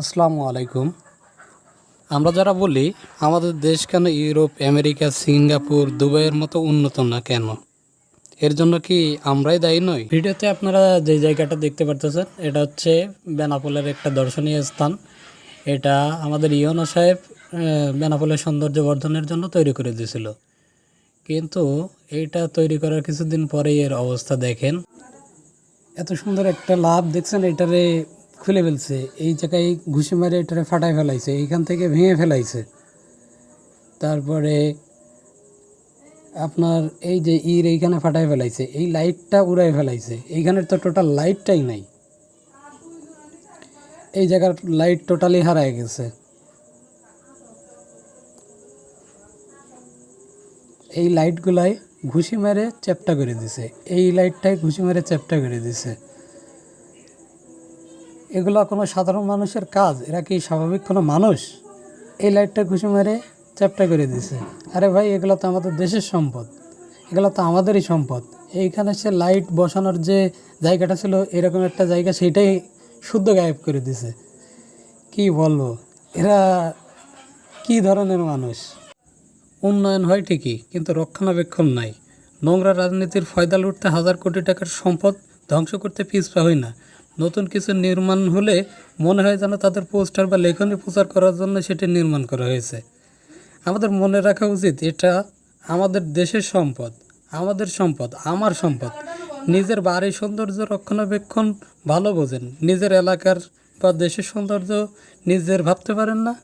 আসসালামু আলাইকুম। আমরা যারা বলি আমাদের দেশ কেন ইউরোপ আমেরিকা সিঙ্গাপুর দুবাইয়ের মতো উন্নত না কেন? এর জন্য কি আমরাই দায়ী নই? ভিডিওতে আপনারা যে জায়গাটা দেখতে পারতেছেন এটা হচ্ছে বেনাপোলের একটা দর্শনীয় স্থান। এটা আমাদের ইয়নো সাহেব বেনাপোলের সৌন্দর্য বর্ধনের জন্য তৈরি করে দিয়েছিল। কিন্তু এইটা তৈরি করার কিছুদিন পরেই এর অবস্থা দেখেন। এত সুন্দর একটা লাভ দেখছেন এটারে খুলে ফেলছে। এই জায়গায় ঘুষি মেরে এটারে ফাটাই ফেলাইছে, এইখান থেকে ভেঙে ফেলাইছে। তারপরে আপনার এই যে ইর এইখানে ফাটাই ফেলাইছে, এই লাইটটা উড়াই ফেলাইছে। এইখানের তো টোটাল লাইটটাই নাই। এই জায়গার লাইট টোটালি হারায় গেছে। এই লাইটগুলাই ঘুষি মেরে চ্যাপটা করে দিছে। এই লাইটটাই ঘুষি মেরে চ্যাপটা করে দিছে। এগুলো কোনো সাধারণ মানুষের কাজ, এরা কি স্বাভাবিক কোনো মানুষ? এই লাইটটা ঘুষি মেরে চ্যাপটা করে দিছে। আরে ভাই, এগুলো তো আমাদের দেশের সম্পদ। এগুলো তো আমাদেরই সম্পদ। এইখানে সে লাইট বসানোর যে জায়গাটা ছিল, এরকম একটা জায়গা সেটাই শুদ্ধ গায়েব করে দিছে। কি বলব? এরা কি ধরনের মানুষ? উন্নয়ন হয় ঠিকই, কিন্তু রক্ষণাবেক্ষণ নাই। নোংরা রাজনীতির ফয়দা লুটতে হাজার কোটি টাকার সম্পদ ধ্বংস করতে পিছপা হয় না। নতুন কিছু নির্মাণ হলে মনে হয় যেন তাদের পোস্টার বা লেখনী প্রচার করার জন্য সেটি নির্মাণ করা হয়েছে। আমাদের মনে রাখা উচিত, এটা আমাদের দেশের সম্পদ, আমাদের সম্পদ, আমার সম্পদ। নিজের বাড়ির সৌন্দর্য রক্ষণাবেক্ষণ ভালো বোঝেন। নিজের এলাকার বা দেশের সৌন্দর্য নিজের ভাবতে পারেন না।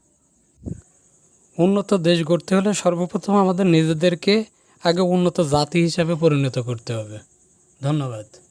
উন্নত দেশ গড়তে হলে সর্বপ্রথম আমাদের নিজেদেরকে আগে উন্নত জাতি হিসাবে পরিণত করতে হবে। ধন্যবাদ।